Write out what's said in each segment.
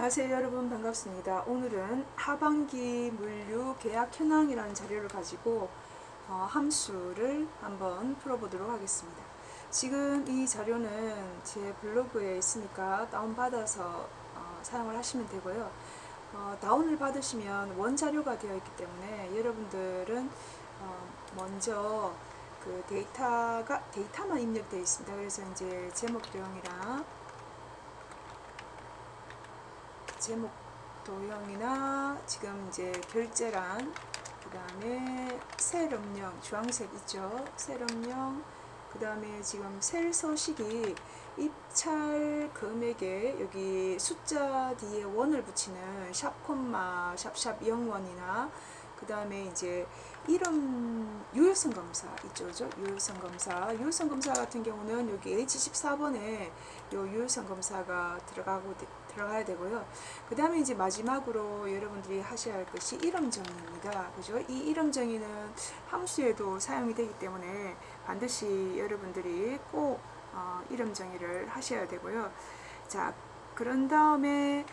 안녕하세요 여러분 반갑습니다. 오늘은 하반기 물류 계약 현황이라는 자료를 가지고 어, 함수를 한번 풀어보도록 하겠습니다. 지금 이 자료는 제 블로그에 있으니까 다운받아서 어, 사용을 하시면 되고요. 어, 다운을 받으시면 원자료가 되어 있기 때문에 여러분들은 어, 먼저 그 데이터가 데이터만 입력되어 있습니다. 그래서 이제 제목명이랑 제목 도형이나 지금 이제 결제란 그 다음에 셀 음령 주황색 있죠 셀 음령 그 다음에 지금 셀 서식이 입찰 금액에 여기 숫자 뒤에 원을 붙이는 샵 콤마 샵샵 0원이나 그 다음에 이제 이름 유효성 검사 있죠, 그죠? 유효성 검사. 유효성 검사 같은 경우는 여기 H14번에 요 유효성 검사가 들어가고 들어가야 되고요. 그 다음에 이제 마지막으로 여러분들이 하셔야 할 것이 이름 정의입니다. 그죠? 이 이름 정의는 함수에도 사용이 되기 때문에 반드시 여러분들이 꼭 어, 이름 정의를 하셔야 되고요. 자, 그런 다음에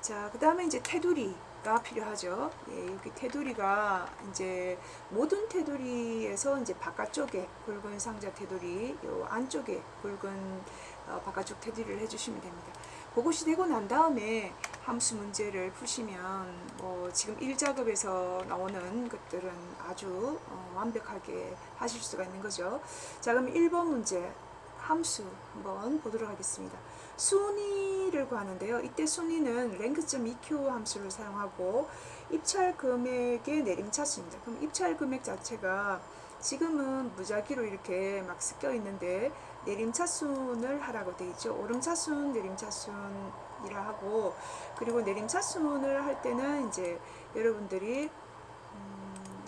자, 그 다음에 이제 테두리가 필요하죠. 예, 여기 테두리가 이제 모든 테두리에서 이제 바깥쪽에 굵은 상자 테두리, 요 안쪽에 굵은 어, 바깥쪽 테두리를 해주시면 됩니다. 그것이 되고 난 다음에 함수 문제를 푸시면 뭐 지금 1작업에서 나오는 것들은 아주 어, 완벽하게 하실 수가 있는 거죠. 자, 그럼 1번 문제 함수 한번 보도록 하겠습니다. 순위를 구하는데요. 이때 순위는 랭크.eq 함수를 사용하고 입찰 금액의 내림차수입니다. 그럼 입찰 금액 자체가 지금은 무작위로 이렇게 막 섞여 있는데 내림차순을 하라고 돼 있죠. 오름차순, 내림차순이라 하고 그리고 내림차순을 할 때는 이제 여러분들이 음,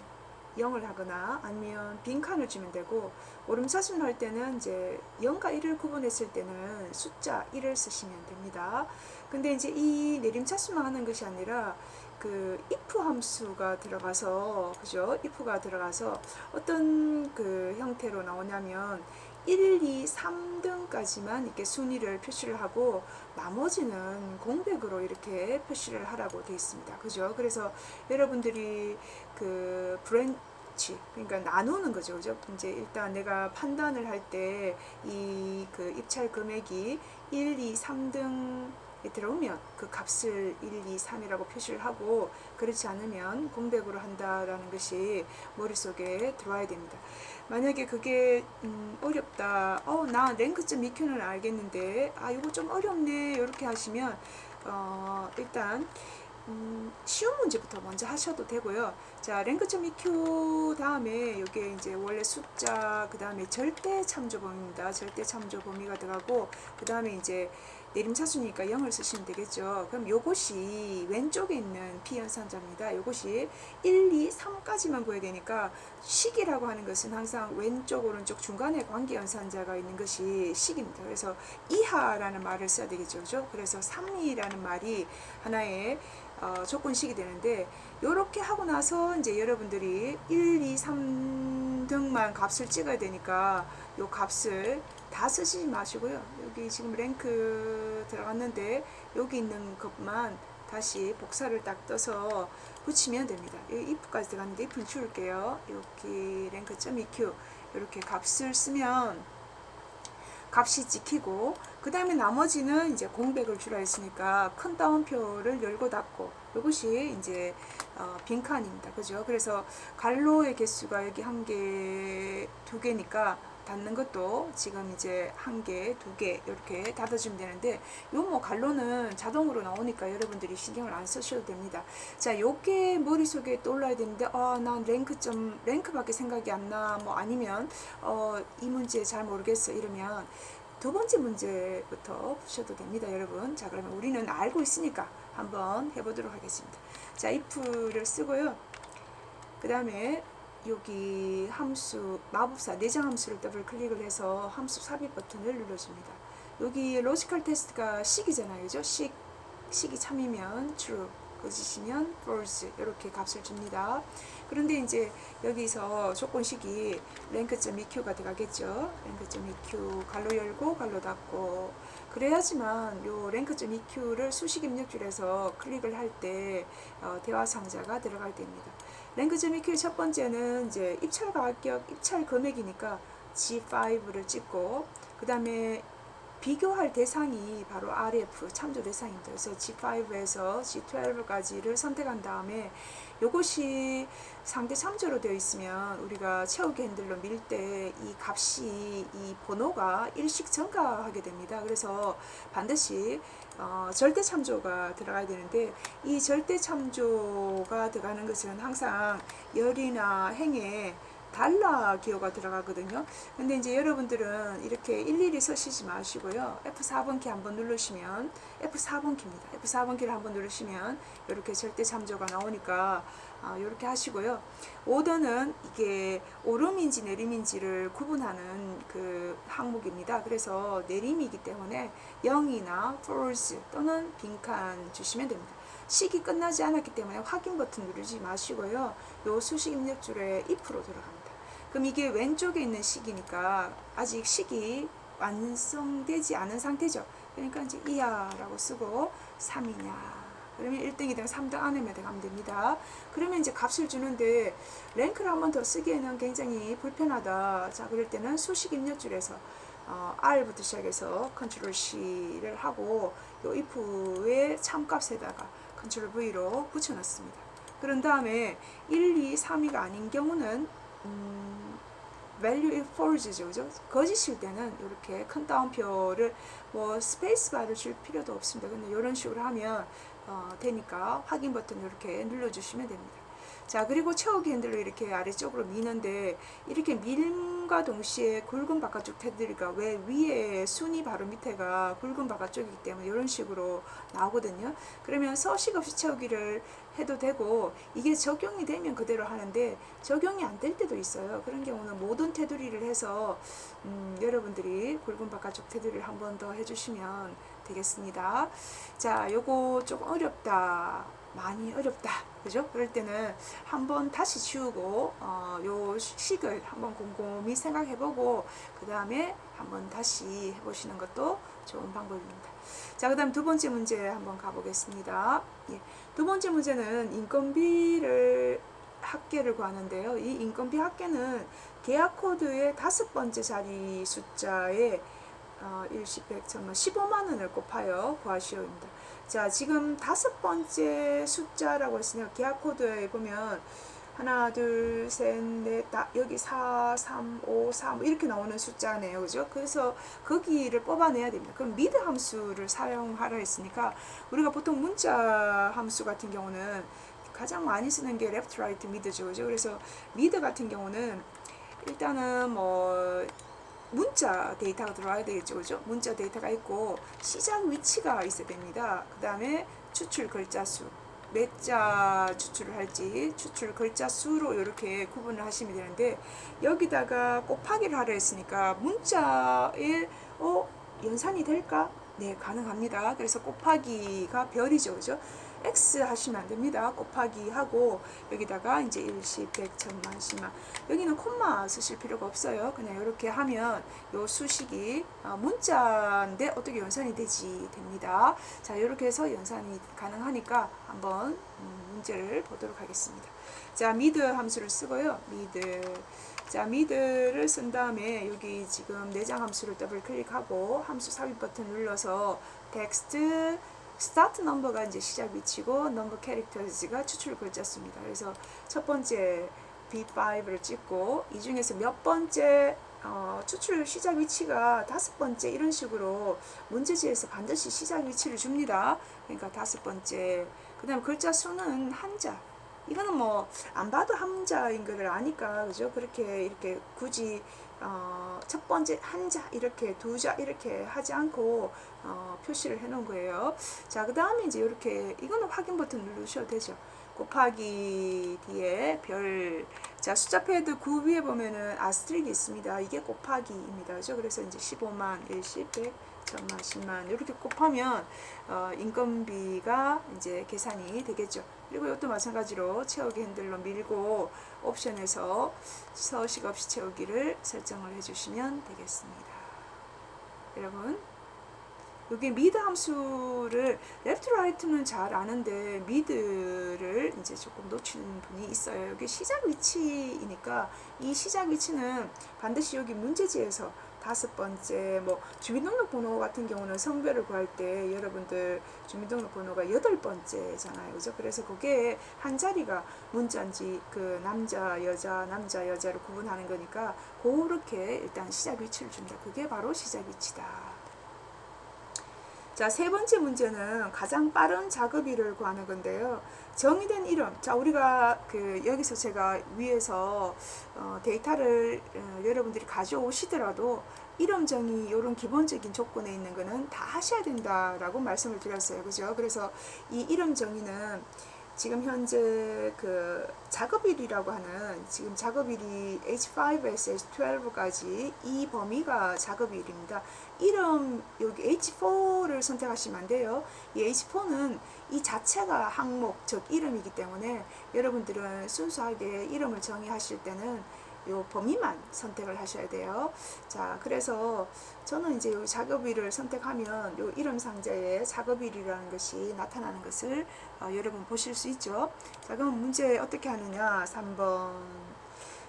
0을 하거나 아니면 빈칸을 주면 되고 오름차순 할 때는 이제 0과 1을 구분했을 때는 숫자 1을 쓰시면 됩니다. 근데 이제 이 내림차수만 하는 것이 아니라 그 if 함수가 들어가서 그죠? if가 들어가서 어떤 그 형태로 나오냐면 1, 2, 3등까지만 이렇게 순위를 표시를 하고 나머지는 공백으로 이렇게 표시를 하라고 되어 있습니다. 그죠? 그래서 여러분들이 그 브랜치 그러니까 나누는 거죠. 그죠? 이제 일단 내가 판단을 할 때 이 그 입찰 금액이 1, 2, 3등 들어오면 그 값을 1, 2, 3이라고 표시를 하고 그렇지 않으면 공백으로 한다라는 것이 머릿속에 들어와야 됩니다. 만약에 그게 음, 어렵다. 어, 나 랭크점 EQ는 알겠는데 아, 이거 좀 어렵네. 이렇게 하시면 어, 일단 음, 쉬운 문제부터 먼저 하셔도 되고요. 자, 랭크점 EQ 다음에 여기에 이제 원래 숫자, 그 다음에 절대 참조 범위입니다. 절대 참조 범위가 들어가고, 그 다음에 이제 내림차수니까 0을 쓰시면 되겠죠. 그럼 요것이 왼쪽에 있는 비연산자입니다. 요것이 1, 2, 3까지만 구해야 되니까 식이라고 하는 것은 항상 왼쪽, 오른쪽 중간에 관계연산자가 있는 것이 식입니다. 그래서 이하라는 말을 써야 되겠죠. 그죠? 그래서 3이라는 말이 하나의 어, 조건식이 되는데 이렇게 하고 나서 이제 여러분들이 1, 2, 3 등만 값을 찍어야 되니까 요 값을 다 쓰지 마시고요. 여기 지금 랭크 들어갔는데 여기 있는 것만 다시 복사를 딱 떠서 붙이면 됩니다. 여기 if까지 들어갔는데 if는 줄게요. 여기 랭크.eq 이렇게 값을 쓰면 값이 찍히고 그 다음에 나머지는 이제 공백을 주라 했으니까 큰 따옴표를 열고 닫고 이것이 이제 어, 빈칸입니다. 그죠? 그래서 갈로의 개수가 여기 한 개, 두 개니까 닫는 것도 지금 이제 한 개, 두 개 이렇게 닫아주면 되는데 요뭐 갈로는 자동으로 나오니까 여러분들이 신경을 안 쓰셔도 됩니다. 자, 요게 머릿속에 떠올라야 되는데 아, 난 랭크 점 랭크밖에 생각이 안 나. 뭐 아니면 어, 이 문제 잘 모르겠어 이러면 두 번째 문제부터 푸셔도 됩니다, 여러분. 자, 그러면 우리는 알고 있으니까 한번 해 보도록 하겠습니다. 자, if를 쓰고요. 그 다음에 여기 함수 마법사 내장 함수를 더블 클릭을 해서 함수 삽입 버튼을 눌러줍니다. 여기 로지컬 테스트가 식이잖아요, 그죠? 식 식이 참이면 true, 거짓이면 false 이렇게 값을 줍니다. 그런데 이제 여기서 조건식이 랭크.eq가 들어가겠죠. 랭크.eq 갈로 열고 갈로 닫고 그래야지만 요 랭크점 EQ를 수식 입력줄에서 클릭을 할때 어, 대화 상자가 들어갈 때입니다. 랭크점 EQ 첫 번째는 이제 입찰 가격, 입찰 금액이니까 G5를 찍고 그 다음에 비교할 대상이 바로 RF 참조 대상입니다. 그래서 G5에서 G12까지를 선택한 다음에 이것이 상대 참조로 되어 있으면 우리가 채우기 핸들로 밀 때 이 값이 이 번호가 일씩 증가하게 됩니다. 그래서 반드시 어, 절대 참조가 들어가야 되는데 이 절대 참조가 들어가는 것은 항상 열이나 행에 달러 기호가 들어가거든요. 근데 이제 여러분들은 이렇게 일일이 쓰시지 마시고요. F4번 키 한번 누르시면 F4번 키입니다. F4번 키를 한번 누르시면 이렇게 절대 참조가 나오니까 아, 이렇게 하시고요. 오더는 이게 오름인지 내림인지를 구분하는 그 항목입니다. 그래서 내림이기 때문에 0이나 false 또는 빈칸 주시면 됩니다. 식이 끝나지 않았기 때문에 확인 버튼 누르지 마시고요. 요 수식 입력줄에 if로 들어갑니다. 그럼 이게 왼쪽에 있는 식이니까 아직 식이 완성되지 않은 상태죠. 그러니까 이제 이하라고 쓰고 3이냐. 그러면 1등이든 3등 안에만 가면 됩니다. 그러면 이제 값을 주는데 랭크를 한 번 더 쓰기에는 굉장히 불편하다. 자, 그럴 때는 수식 입력줄에서 어, R부터 시작해서 컨트롤 C를 하고 요 if의 참값에다가 컨트롤 V로 붙여놨습니다. 그런 다음에 1, 2, 3위가 아닌 경우는 음, value if false죠, 그죠? 거짓일 때는 이렇게 큰 따옴표를 뭐 스페이스바를 줄 필요도 없습니다. 근데 이런 식으로 하면 어, 되니까 확인 버튼 이렇게 눌러주시면 됩니다. 자 그리고 채우기 핸들로 이렇게 아래쪽으로 미는데 이렇게 밀과 동시에 굵은 바깥쪽 테두리가 왜 위에 순이 바로 밑에가 굵은 바깥쪽이기 때문에 이런 식으로 나오거든요. 그러면 서식 없이 채우기를 해도 되고 이게 적용이 되면 그대로 하는데 적용이 안 될 때도 있어요. 그런 경우는 모든 테두리를 해서 음, 여러분들이 굵은 바깥쪽 테두리를 한 번 더 해주시면 되겠습니다. 자, 요거 조금 어렵다. 많이 어렵다. 그죠? 그럴 때는 한번 다시 지우고, 어, 요 식을 한번 곰곰이 생각해보고, 그 다음에 한번 다시 해보시는 것도 좋은 방법입니다. 자, 그 다음 두 번째 문제 한번 가보겠습니다. 예. 두 번째 문제는 인건비를 합계를 구하는데요. 이 인건비 합계는 계약 코드의 다섯 번째 자리 숫자에 어, 일시 백 천만 15만 원을 곱하여 구하시오입니다. 자, 지금 다섯 번째 숫자라고 했으니까 계약 코드에 보면 하나, 둘, 셋, 넷, 다 여기 4, 3, 5, 3 이렇게 나오는 숫자네요. 그죠? 그래서 거기를 뽑아내야 됩니다. 그럼 미드 함수를 사용하라 했으니까 우리가 보통 문자 함수 같은 경우는 가장 많이 쓰는 게 left, right, mid죠. 그죠? 그래서 미드 같은 경우는 일단은 뭐 문자 데이터가 들어와야 되겠죠. 그죠? 문자 데이터가 있고 시작 위치가 있어야 됩니다. 그 다음에 추출 글자 수. 몇 자 추출을 할지 추출 글자 수로 이렇게 구분을 하시면 되는데 여기다가 곱하기를 하려 했으니까 문자에 어 연산이 될까? 네 가능합니다. 그래서 곱하기가 별이죠, 그죠? X 하시면 안 됩니다. 곱하기 하고 여기다가 이제 일십, 백, 천만, 십만 여기는 콤마 쓰실 필요가 없어요. 그냥 이렇게 하면 요 수식이 어, 문자인데 어떻게 연산이 되지 됩니다. 자 이렇게 해서 연산이 가능하니까 한번 음, 문제를 보도록 하겠습니다. 자 미드 함수를 쓰고요. 미드 자 미드를 쓴 다음에 여기 지금 내장 함수를 더블 클릭하고 함수 삽입 버튼 눌러서 텍스트 스타트 넘버가 이제 시작 위치고 넘버 캐릭터즈가 추출 글자 수입니다. 그래서 첫 번째 B5를 찍고 이 중에서 몇 번째 어, 추출 시작 위치가 다섯 번째 이런 식으로 문제지에서 반드시 시작 위치를 줍니다. 그러니까 다섯 번째. 그 다음 글자 수는 한자. 이거는 뭐 안 봐도 한자인 것을 아니까 그죠? 그렇게 이렇게 굳이 어, 첫 번째 한 자 이렇게 두 자 이렇게 하지 않고 어, 표시를 해 놓은 거예요. 자, 그 다음에 이제 이렇게 이거는 확인 버튼 누르셔도 되죠. 곱하기 뒤에 별. 자, 숫자 패드 9 위에 보면은 아스트릭이 있습니다. 이게 곱하기입니다. 그죠? 그래서 이제 15만, 1, 10, 100, 천만, 10만 이렇게 곱하면 어, 인건비가 이제 계산이 되겠죠. 그리고 이것도 마찬가지로 채우기 핸들로 밀고 옵션에서 서식 없이 채우기를 설정을 해주시면 되겠습니다. 여러분 여기 미드 함수를 레프트 라이트는 잘 아는데 미드를 이제 조금 놓치는 분이 있어요. 여기 시작 위치이니까 이 시작 위치는 반드시 여기 문제지에서 다섯 번째 뭐 주민등록번호 같은 경우는 성별을 구할 때 여러분들 주민등록번호가 여덟 번째잖아요. 그죠? 그래서 그게 한 자리가 문자인지 그 남자 여자 남자 여자를 구분하는 거니까 그렇게 일단 시작 위치를 줍니다. 그게 바로 시작 위치다. 자, 세 번째 문제는 가장 빠른 작업일을 구하는 건데요. 정의된 이름. 자, 우리가 그 여기서 제가 위에서 어, 데이터를 어, 여러분들이 가져오시더라도 이름 정의 이런 기본적인 조건에 있는 거는 다 하셔야 된다라고 말씀을 드렸어요. 그죠? 그래서 이 이름 정의는 지금 현재 그 작업일이라고 하는 지금 작업일이 H5에서 H12까지 이 범위가 작업일입니다. 이름 여기 H4를 선택하시면 안 돼요. 이 H4는 이 자체가 항목 즉 이름이기 때문에 여러분들은 순수하게 이름을 정의하실 때는 요 범위만 선택을 하셔야 돼요. 자, 그래서 저는 이제 요 작업일을 선택하면 요 이름 상자에 작업일이라는 것이 나타나는 것을 어, 여러분 보실 수 있죠. 자, 그럼 문제 어떻게 하느냐? 3번.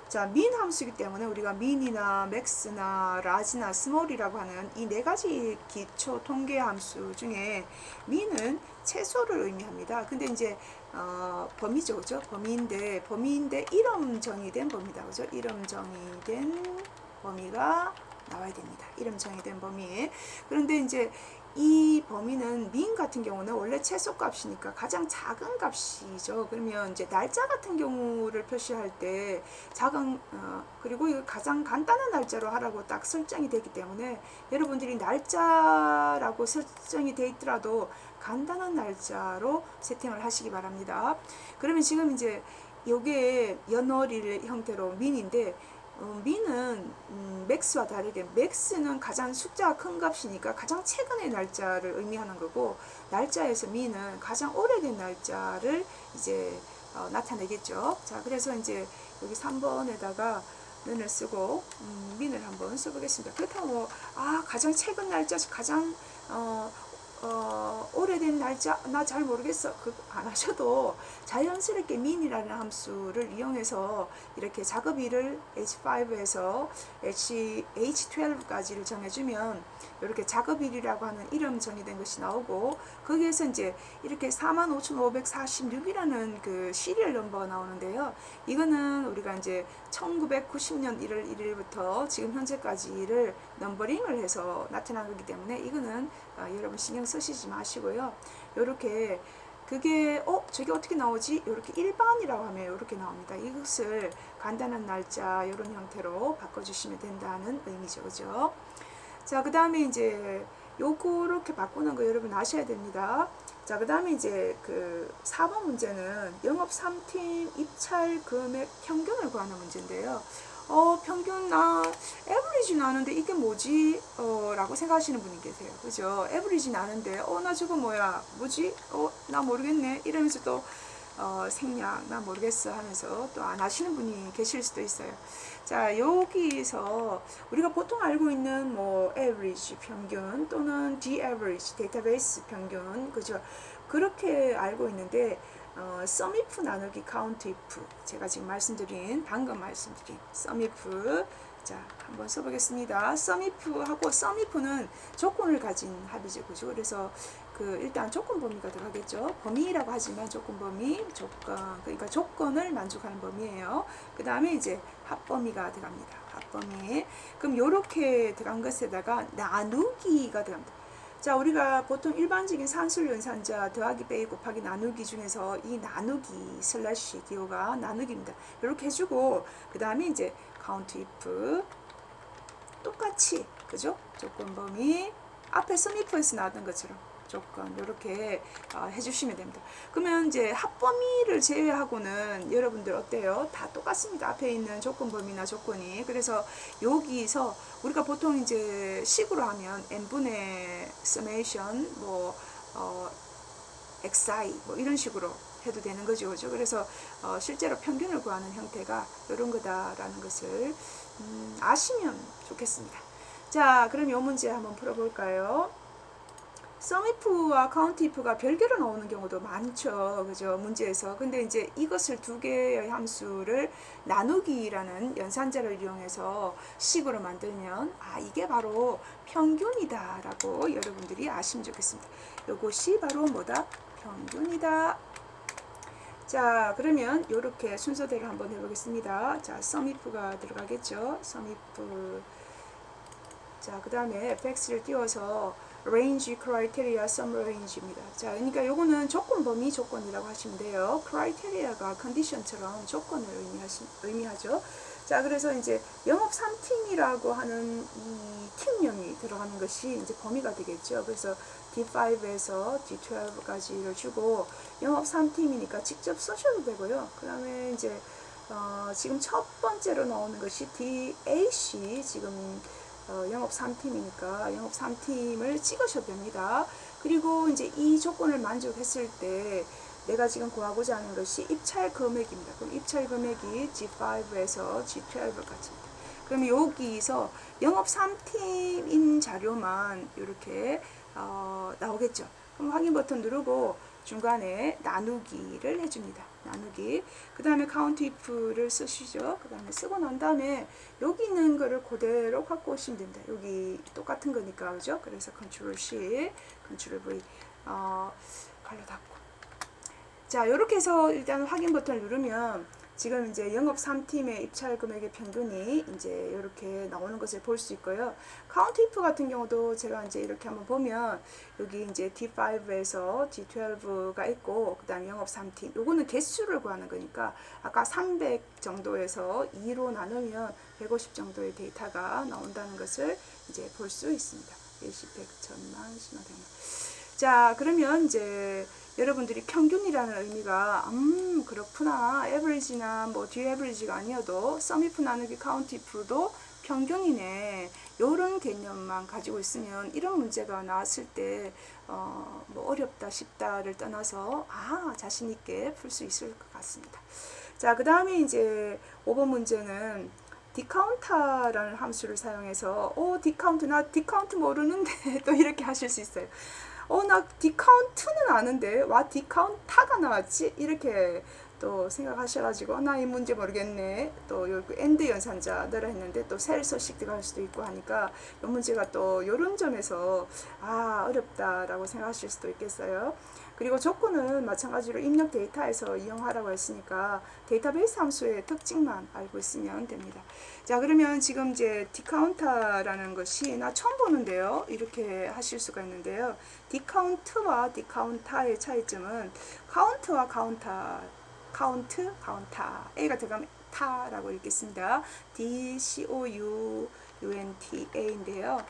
자, 민 함수이기 때문에 우리가 민이나 맥스나 라지나 스몰이라고 하는 이 네 가지 기초 통계 함수 중에 민은 최소를 의미합니다. 근데 이제 어, 범위죠, 그죠? 범위인데 범위인데 이름 정의된 범위다, 그죠? 이름 정의된 범위가 나와야 됩니다. 이름 정의된 범위. 그런데 이제 이 범위는 민 같은 경우는 원래 최소 값이니까 가장 작은 값이죠. 그러면 이제 날짜 같은 경우를 표시할 때 작은 어, 그리고 이거 가장 간단한 날짜로 하라고 딱 설정이 되기 때문에 여러분들이 날짜라고 설정이 돼 있더라도 간단한 날짜로 세팅을 하시기 바랍니다. 그러면 지금 이제 요게 연월일 형태로 민인데 어, 미는 음, 맥스와 다르게 맥스는 가장 숫자가 큰 값이니까 가장 최근의 날짜를 의미하는 거고 날짜에서 미는 가장 오래된 날짜를 이제 어, 나타내겠죠. 자, 그래서 이제 여기 3번에다가 는을 쓰고 음, 민을 한번 써보겠습니다. 그렇다고 뭐, 아 가장 최근 날짜 가장 어, 어, 오래된 날짜 나 잘 모르겠어 그안 하셔도 자연스럽게 민이라는 함수를 이용해서 이렇게 작업일을 H5에서 H, H12까지를 정해주면 이렇게 작업일이라고 하는 이름 정의된 것이 나오고 거기에서 이제 이렇게 45,546이라는 그 시리얼 넘버가 나오는데요. 이거는 우리가 이제 1990년 1월 1일부터 지금 현재까지를 넘버링을 해서 나타난 거기 때문에 이거는 어, 여러분 신경 쓰시지 마시고요. 이렇게 그게 어 저게 어떻게 나오지? 이렇게 일반이라고 하면 이렇게 나옵니다. 이것을 간단한 날짜 이런 형태로 바꿔주시면 된다는 의미죠, 그죠? 자, 그 다음에 이제 요거렇게 바꾸는 거 여러분 아셔야 됩니다. 자, 그 다음에 이제 그 4번 문제는 영업 3팀 입찰 금액 평균을 구하는 문제인데요. 어, 평균 나 에버리지 나는데 이게 뭐지? 어, 라고 생각하시는 분이 계세요. 그죠? 에버리지 나는데 어, 나 저거 뭐야? 뭐지? 어, 나 모르겠네. 이러면서 또 어, 생략 나 모르겠어 하면서 또 안 하시는 분이 계실 수도 있어요. 자, 여기서 우리가 보통 알고 있는 뭐 average 평균 또는 the average 데이터베이스 평균 그죠? 그렇게 알고 있는데 어, if 나누기 if 제가 지금 말씀드린 방금 말씀드린 if 자 한번 써보겠습니다. sum if 하고 sum if는 조건을 가진 합이죠, 그죠? 그래서 그 일단 조건 범위가 들어가겠죠. 범위라고 하지만 조건 범위, 조건 그러니까 조건을 만족하는 범위예요. 그 다음에 이제 합범위가 들어갑니다. 합범위. 그럼 요렇게 들어간 것에다가 나누기가 들어갑니다. 자, 우리가 보통 일반적인 산술 연산자 더하기 빼기 곱하기 나누기 중에서 이 나누기 슬래시 기호가 나누기입니다. 이렇게 해주고 그 다음에 이제 count if 똑같이 그죠? 조건 범위 앞에 sumif에서 나왔던 것처럼 조건 이렇게 어, 해주시면 됩니다. 그러면 이제 합범위를 제외하고는 여러분들 어때요? 다 똑같습니다. 앞에 있는 조건 범위나 조건이 그래서 여기서 우리가 보통 이제 식으로 하면 n분의 summation 뭐 어, xi 뭐 이런 식으로 해도 되는 거죠, 그죠? 그래서 어, 실제로 평균을 구하는 형태가 이런 거다라는 것을 음, 아시면 좋겠습니다. 자, 그럼 이 문제 한번 풀어볼까요? 썸이프와 카운티프가 별개로 나오는 경우도 많죠. 그죠? 문제에서. 근데 이제 이것을 두 개의 함수를 나누기라는 연산자를 이용해서 식으로 만들면 아, 이게 바로 평균이다라고 여러분들이 아시면 좋겠습니다. 이것이 바로 뭐다? 평균이다. 자, 그러면 이렇게 순서대로 한번 해보겠습니다. 자, 썸이프가 들어가겠죠? 썸이프. 자, 그 다음에 fx를 띄워서 range criteria sum range입니다. 자, 그러니까 요거는 조건 범위 조건이라고 하시면 돼요. criteria가 condition처럼 조건을 의미하시, 의미하죠. 자, 그래서 이제 영업 3팀이라고 하는 이 팀명이 들어가는 것이 이제 범위가 되겠죠. 그래서 D5에서 D12까지를 주고 영업 3팀이니까 직접 쓰셔도 되고요. 그 다음에 이제 어, 지금 첫 번째로 나오는 것이 DAC 지금 어, 영업 3팀이니까 영업 3팀을 찍으셔도 됩니다. 그리고 이제 이 조건을 만족했을 때 내가 지금 구하고자 하는 것이 입찰 금액입니다. 그럼 입찰 금액이 G5에서 G12까지입니다. 그럼 여기서 영업 3팀인 자료만 이렇게 어, 나오겠죠. 그럼 확인 버튼 누르고 중간에 나누기를 해줍니다. 나누기. 그 다음에 카운트 if를 쓰시죠. 그 다음에 쓰고 난 다음에 여기 있는 거를 그대로 갖고 오시면 됩니다. 여기 똑같은 거니까 그죠? 그래서 컨트롤 C, 컨트롤 V 어, 갈로 닫고. 자, 이렇게 해서 일단 확인 버튼을 누르면 지금 이제 영업 3팀의 입찰 금액의 평균이 이제 이렇게 나오는 것을 볼 수 있고요. 카운트 if 같은 경우도 제가 이제 이렇게 한번 보면 여기 이제 D5에서 D12가 있고 그다음 영업 3팀. 요거는 개수를 구하는 거니까 아까 300 정도에서 2로 나누면 150 정도의 데이터가 나온다는 것을 이제 볼 수 있습니다. 10, 100, 1000만, 10만, 100만. 자, 그러면 이제 여러분들이 평균이라는 의미가 음 그렇구나 에버리지나 뭐 뒤에 에버리지가 아니어도 썸이프 나누기 카운티프도 평균이네 요런 개념만 가지고 있으면 이런 문제가 나왔을 때 어, 뭐 어렵다 쉽다를 떠나서 아 자신 있게 풀 수 있을 것 같습니다. 자, 그 다음에 이제 5번 문제는 디카운터라는 함수를 사용해서 오 디카운트 나 디카운트 모르는데 또 이렇게 하실 수 있어요. 어 나 디카운트는 아는데 와 디카운타가 나왔지 이렇게 또 생각하셔가지고 나 이 문제 모르겠네 또 여기 엔드 연산자 넣으라 했는데 또셀 서식 들어갈 수도 있고 하니까 이 문제가 또 이런 점에서 아 어렵다라고 생각하실 수도 있겠어요. 그리고 조건은 마찬가지로 입력 데이터에서 이용하라고 했으니까 데이터베이스 함수의 특징만 알고 있으면 됩니다. 자 그러면 지금 이제 디카운터라는 것이 나 처음 보는데요. 이렇게 하실 수가 있는데요. 디카운트와 디카운타의 차이점은 카운트와 카운터 카운트 카운터 A가 들어가면 타라고 읽겠습니다. D C O U U N T A인데요.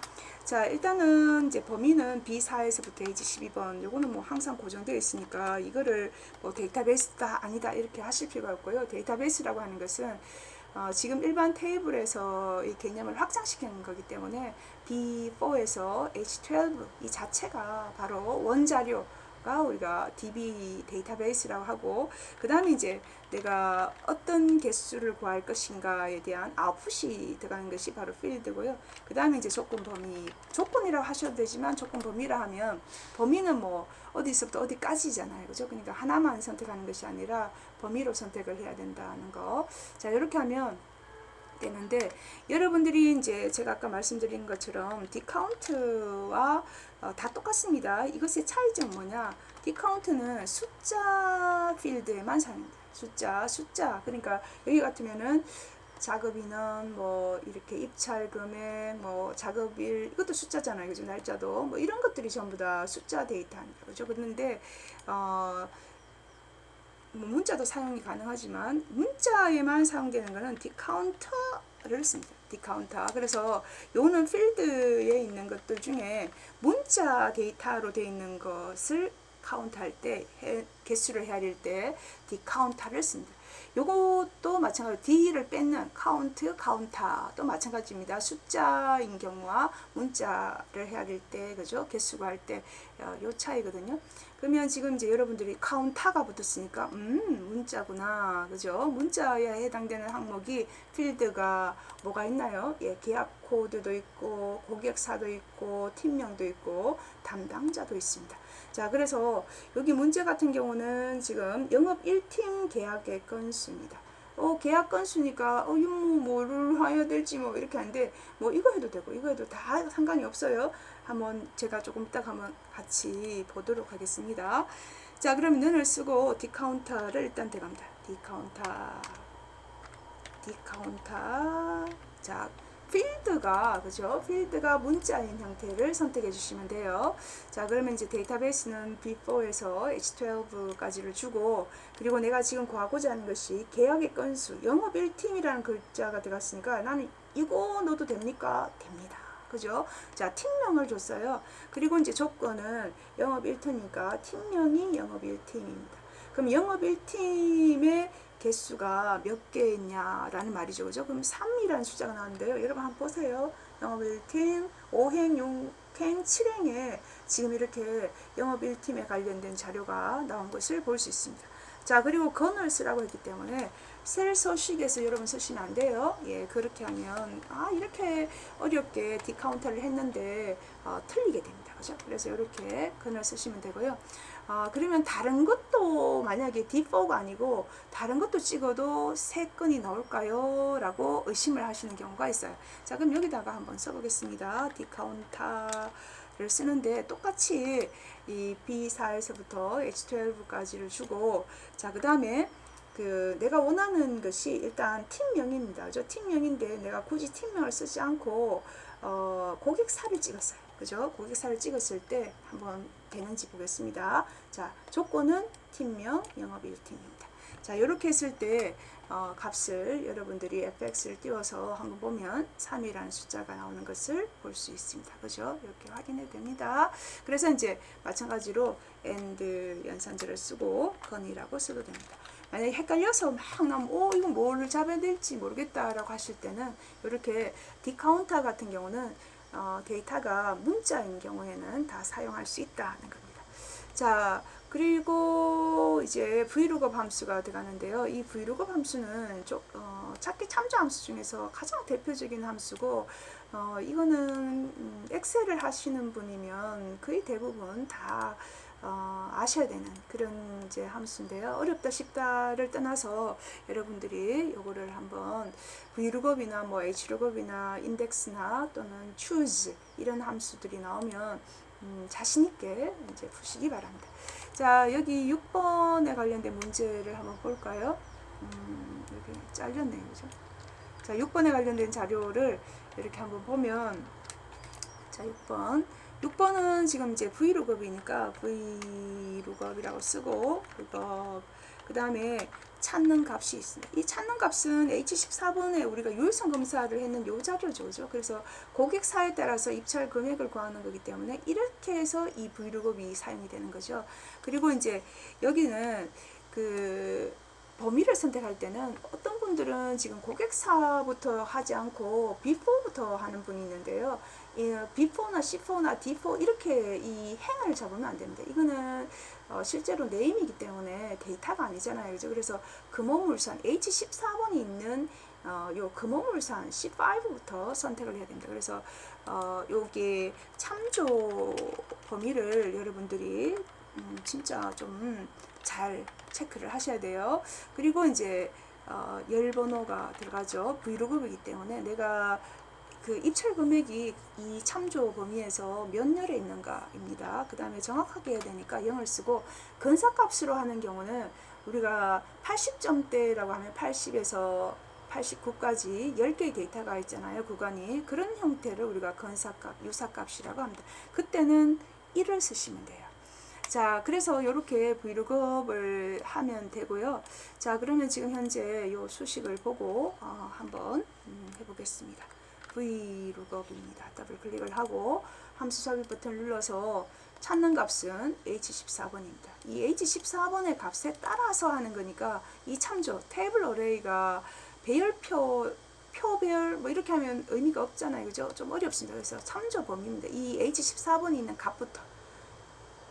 자, 일단은 이제 범위는 B4에서부터 H12번. 요거는 뭐 항상 고정되어 있으니까 이거를 뭐 데이터베이스다 아니다 이렇게 하실 필요가 없고요. 데이터베이스라고 하는 것은 어, 지금 일반 테이블에서 이 개념을 확장시키는 거기 때문에 B4에서 H12 이 자체가 바로 원자료 가 우리가 DB 데이터베이스라고 하고 그 다음에 이제 내가 어떤 개수를 구할 것인가에 대한 아웃풋이 들어가는 것이 바로 필드고요. 그 다음에 이제 조건 범위 조건이라고 하셔도 되지만 조건 범위라 하면 범위는 뭐 어디서부터 어디까지잖아요. 그죠? 그러니까 하나만 선택하는 것이 아니라 범위로 선택을 해야 된다는 거. 자 이렇게 하면 되는데 여러분들이 이제 제가 아까 말씀드린 것처럼 디카운트와 어, 다 똑같습니다. 이것의 차이점 뭐냐? 디카운트는 숫자 필드에만 사용합니다. 숫자, 숫자. 그러니까 여기 같으면은 작업인은 뭐 이렇게 입찰 금액, 뭐 작업일 이것도 숫자잖아요, 그죠? 날짜도 뭐 이런 것들이 전부 다 숫자 데이터입니다, 그죠? 그런데 어. 뭐 문자도 사용이 가능하지만 문자에만 사용되는 것은 디카운터를 씁니다. 디카운터. 그래서 요는 필드에 있는 것들 중에 문자 데이터로 되어 있는 것을 카운트 할때 개수를 헤아릴 때 디카운타를 씁니다. 요것도 마찬가지로 D를 뺏는 카운트, 카운타도 마찬가지입니다. 숫자인 경우와 문자를 헤아릴 때, 그죠? 개수 구할 때, 어, 요 차이거든요. 그러면 지금 이제 여러분들이 카운타가 붙었으니까, 음, 문자구나. 그죠? 문자에 해당되는 항목이 필드가 뭐가 있나요? 예, 계약 코드도 있고, 고객사도 있고, 팀명도 있고, 담당자도 있습니다. 자, 그래서 여기 문제 같은 경우는 지금 영업 1팀 계약의 건수입니다. 어, 계약 건수니까, 어, 이거 뭐, 뭐를 해야 될지 뭐, 이렇게 하는데, 뭐, 이거 해도 되고, 이거 해도 다 상관이 없어요. 한번 제가 조금 이따 한번 같이 보도록 하겠습니다. 자, 그럼 눈을 쓰고 디카운터를 일단 대갑니다. 디카운터. 디카운터. 자, 필드가 그죠? 필드가 문자인 형태를 선택해 주시면 돼요. 자, 그러면 이제 데이터베이스는 B4에서 H12까지를 주고 그리고 내가 지금 구하고자 하는 것이 계약의 건수, 영업 1팀이라는 글자가 들어갔으니까 나는 이거 넣어도 됩니까? 됩니다. 그죠? 자, 팀명을 줬어요. 그리고 이제 조건은 영업 1팀이니까 팀명이 영업 1팀입니다. 그럼 영업 1팀의 개수가 몇 개있냐라는 말이죠. 그죠? 그럼 3이라는 숫자가 나왔는데요. 여러분 한번 보세요. 영업 1팀 5행, 6행, 7행에 지금 이렇게 영업 1팀에 관련된 자료가 나온 것을 볼 수 있습니다. 자, 그리고 건을 쓰라고 했기 때문에 셀 서식에서 여러분 쓰시면 안 돼요. 예, 그렇게 하면 아, 이렇게 어렵게 디카운터를 했는데 어, 틀리게 됩니다. 그죠? 그래서 이렇게 건을 쓰시면 되고요. 아, 그러면 다른 것도 만약에 D4가 아니고 다른 것도 찍어도 세 건이 나올까요? 라고 의심을 하시는 경우가 있어요. 자, 그럼 여기다가 한번 써보겠습니다. 디카운터를 쓰는데 똑같이 이 B4에서부터 H12까지를 주고 자, 그 다음에 그 내가 원하는 것이 일단 팀명입니다. 저 팀명인데 내가 굳이 팀명을 쓰지 않고 어, 고객사를 찍었어요. 그죠? 고객사를 찍었을 때 한번 되는지 보겠습니다. 자, 조건은 팀명 영업 1팀입니다. 자, 이렇게 했을 때 어, 값을 여러분들이 fx를 띄워서 한번 보면 3이라는 숫자가 나오는 것을 볼 수 있습니다. 그죠? 이렇게 확인해 됩니다. 그래서 이제 마찬가지로 and 연산절을 쓰고 건이라고 써도 됩니다. 만약에 헷갈려서 막 나면 오 이거 뭐를 잡아야 될지 모르겠다라고 하실 때는 이렇게 디카운터 같은 경우는 어, 데이터가 문자인 경우에는 다 사용할 수 있다는 겁니다. 자, 그리고 이제 vlookup 함수가 들어가는데요. 이 vlookup 함수는 좀, 어, 찾기 참조 함수 중에서 가장 대표적인 함수고, 어, 이거는 음, 엑셀을 하시는 분이면 거의 대부분 다 어, 아셔야 되는 그런 이제 함수인데요. 어렵다 쉽다를 떠나서 여러분들이 요거를 한번 vlookup이나 뭐 hlookup이나 index나 또는 choose 이런 함수들이 나오면 음, 자신 있게 이제 푸시기 바랍니다. 자 여기 6번에 관련된 문제를 한번 볼까요? 음, 여기 잘렸네요, 그죠? 자 6번에 관련된 자료를 이렇게 한번 보면 자 6번 6번은 지금 이제 vlookup이니까 vlookup이라고 쓰고 lookup 그 다음에 찾는 값이 있습니다. 이 찾는 값은 H14번에 우리가 유효성 검사를 했는 요 자료죠. 그래서 고객사에 따라서 입찰 금액을 구하는 거기 때문에 이렇게 해서 이 vlookup이 사용이 되는 거죠. 그리고 이제 여기는 그 범위를 선택할 때는 어떤 분들은 지금 고객사부터 하지 않고 before부터 하는 분이 있는데요. Before나 C4나 D4 이렇게 이 행을 잡으면 안 됩니다. 이거는 어 실제로 네임이기 때문에 데이터가 아니잖아요. 그죠? 그래서 금호물산 H14번이 있는 어, 요 금호물산 C5부터 선택을 해야 됩니다. 그래서 어, 여기 참조 범위를 여러분들이 음, 진짜 좀 잘 체크를 하셔야 돼요. 그리고 이제 어, 열 번호가 들어가죠. 브이로그이기 때문에 내가 그 입찰 금액이 이 참조 범위에서 몇 열에 있는가입니다. 그 다음에 정확하게 해야 되니까 0을 쓰고 근사값으로 하는 경우는 우리가 80점대라고 하면 80에서 89까지 10개의 데이터가 있잖아요. 구간이. 그런 형태를 우리가 근사값, 유사값이라고 합니다. 그때는 1을 쓰시면 돼요. 자, 그래서 이렇게 vlookup을 하면 되고요. 자, 그러면 지금 현재 이 수식을 보고 어, 한번 음, 해보겠습니다. Vlookup입니다. 더블 클릭을 하고 함수 삽입 버튼 눌러서 찾는 값은 H14번입니다. 이 H14번의 값에 따라서 하는 거니까 이 참조 테이블 어레이가 배열표 표별 뭐 이렇게 하면 의미가 없잖아요. 그죠? 좀 어렵습니다. 그래서 참조 범위입니다. 이 H14번이 있는 값부터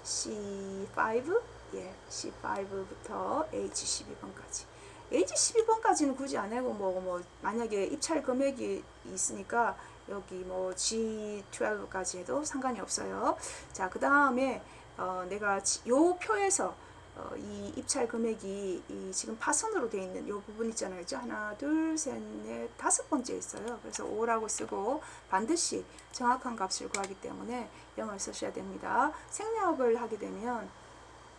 C5 예, C5부터 H12번까지. H12번까지는 굳이 안 하고 뭐, 뭐 만약에 입찰 금액이 있으니까 여기 뭐 G12까지 해도 상관이 없어요. 자, 그 다음에 어, 내가 지- 요 표에서 어, 이 입찰 금액이 이 지금 파선으로 되어 있는 요 부분 있잖아요. 그죠? 하나, 둘, 셋, 넷, 다섯 번째 있어요. 그래서 5라고 쓰고 반드시 정확한 값을 구하기 때문에 0을 쓰셔야 됩니다. 생략을 하게 되면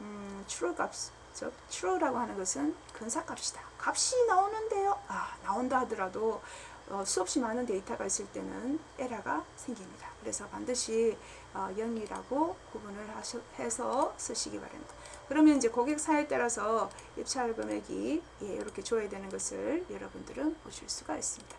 음, true 값, 즉 true라고 하는 것은 근사값이다. 값이 나오는데요. 아, 나온다 하더라도 어, 수없이 많은 데이터가 있을 때는 에러가 생깁니다. 그래서 반드시 어, 0이라고 구분을 하셔, 해서 쓰시기 바랍니다. 그러면 이제 고객 사에 따라서 입찰 금액이 예, 이렇게 줘야 되는 것을 여러분들은 보실 수가 있습니다.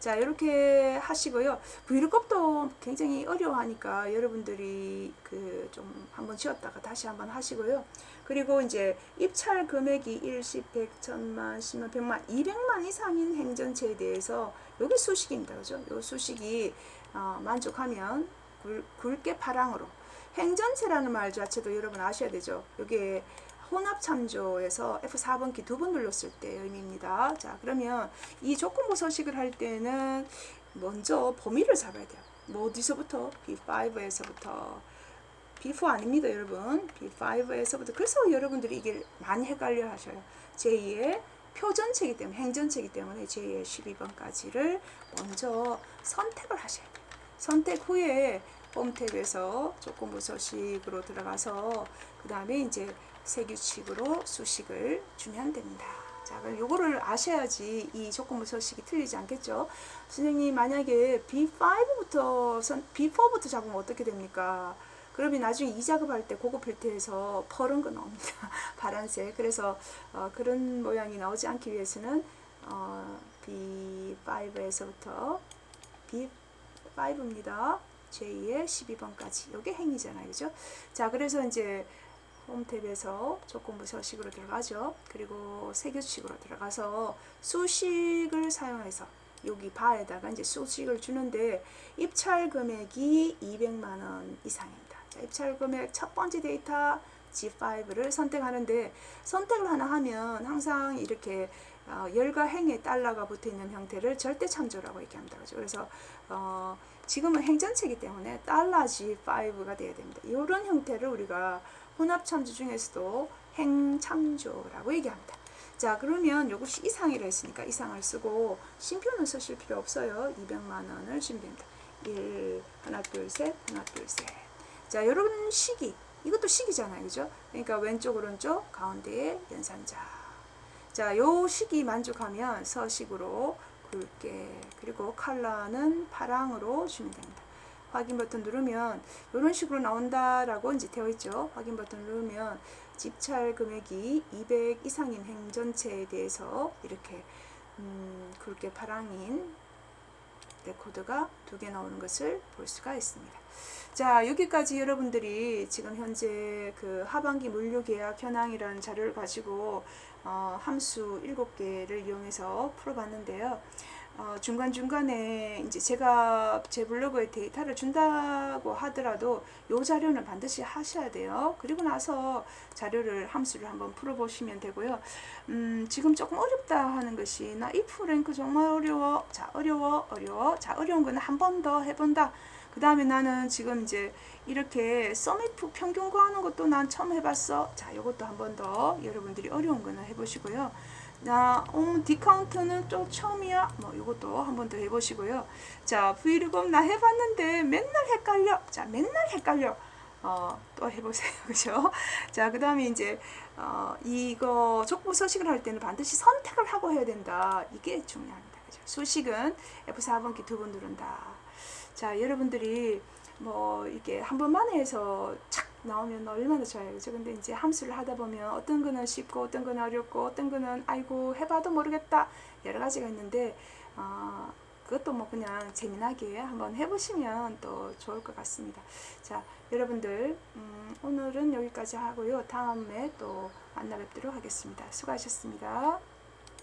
자, 이렇게 하시고요. 브이로그도 굉장히 어려워하니까 여러분들이 그 좀 한번 쉬었다가 다시 한번 하시고요. 그리고 이제 입찰 금액이 일십, 백, 천만, 십만, 백만, 이백만 이상인 행전체에 대해서 여기 수식입니다. 그죠? 요 수식이 어, 만족하면 굵, 굵게 파랑으로 행전체라는 말 자체도 여러분 아셔야 되죠. 여기에 혼합 참조에서 F4번 키 두 번 눌렀을 때 의미입니다. 자, 그러면 이 조건부 서식을 할 때는 먼저 범위를 잡아야 돼요. 뭐 어디서부터? B5에서부터 B4 아닙니다, 여러분. B5에서부터 그래서 여러분들이 이게 많이 헷갈려 하셔요. 제2의 표전체이기 때문에 행전체이기 때문에 제2의 12번까지를 먼저 선택을 하셔야 돼요. 선택 후에 홈 탭에서 조건부 서식으로 들어가서 그 다음에 이제 세규칙으로 수식을 주면 됩니다. 자, 그럼 요거를 아셔야지 이 조건부 서식이 틀리지 않겠죠? 선생님 만약에 B5부터 선, B4부터 잡으면 어떻게 됩니까? 그러면 나중에 이 작업할 때 고급 필터에서 퍼른 거 나옵니다. 파란색. 그래서 어, 그런 모양이 나오지 않기 위해서는 어, B5에서부터 B5입니다. 제2의 12번까지. 이게 행위잖아요. 그죠? 자, 그래서 이제 홈 탭에서 조건부 서식으로 들어가죠. 그리고 세교칙으로 들어가서 수식을 사용해서 여기 바에다가 이제 수식을 주는데 입찰 금액이 200만 원 이상입니다. 자, 입찰 금액 첫 번째 데이터 G5를 선택하는데 선택을 하나 하면 항상 이렇게 어, 열과 행에 달러가 붙어 있는 형태를 절대 참조라고 얘기합니다. 그래서 어, 지금은 행전체이기 때문에 달러 G5가 돼야 됩니다. 이런 형태를 우리가 혼합 참조 중에서도 행 참조라고 얘기합니다. 자 그러면 이것이 이상이라 했으니까 이상을 쓰고 심표는 쓰실 필요 없어요. 200만 원을 됩니다. 1 하나 둘 셋 하나 둘 셋 자 이런 식이 이것도 식이잖아요. 그죠? 그러니까 왼쪽 오른쪽 가운데에 연산자 자, 요 식이 만족하면 서식으로 굵게 그리고 컬러는 파랑으로 주면 됩니다. 확인 버튼 누르면 이런 식으로 나온다라고 이제 되어 있죠. 확인 버튼 누르면 집찰 금액이 200 이상인 행전체에 대해서 이렇게 음, 굵게 파랑인 레코드가 두 개 나오는 것을 볼 수가 있습니다. 자, 여기까지 여러분들이 지금 현재 그 하반기 물류 계약 현황이라는 자료를 가지고 어, 함수 7개를 이용해서 풀어봤는데요. 어, 중간중간에 이제 제가 제 블로그에 데이터를 준다고 하더라도 이 자료는 반드시 하셔야 돼요. 그리고 나서 자료를 함수를 한번 풀어보시면 되고요. 음, 지금 조금 어렵다 하는 것이 나 if 랭크 정말 어려워. 자, 어려워, 어려워. 자, 어려운 거는 한 번 더 해본다. 그 다음에 나는 지금 이제 이렇게 서미프 평균 구하는 것도 난 처음 해봤어. 자, 이것도 한 번 더 여러분들이 어려운 거는 해보시고요. 나, 음, 디카운트는 또 처음이야. 뭐, 이것도 한 번 더 해보시고요. 자, 브이로그 나 해봤는데 맨날 헷갈려. 자, 맨날 헷갈려. 어, 또 해보세요. 그죠? 자, 그 다음에 이제, 어, 이거 족보 서식을 할 때는 반드시 선택을 하고 해야 된다. 이게 중요합니다. 그죠? 수식은 F4번키 두번 누른다. 자, 여러분들이 뭐, 이게 한 번만에 해서 착 나오면 얼마나 좋아요. 그죠? 근데 이제 함수를 하다 보면 어떤 거는 쉽고 어떤 거는 어렵고 어떤 거는 아이고 해봐도 모르겠다. 여러 가지가 있는데, 어, 그것도 뭐 그냥 재미나게 한번 해보시면 또 좋을 것 같습니다. 자, 여러분들 음, 오늘은 여기까지 하고요. 다음에 또 만나 뵙도록 하겠습니다. 수고하셨습니다.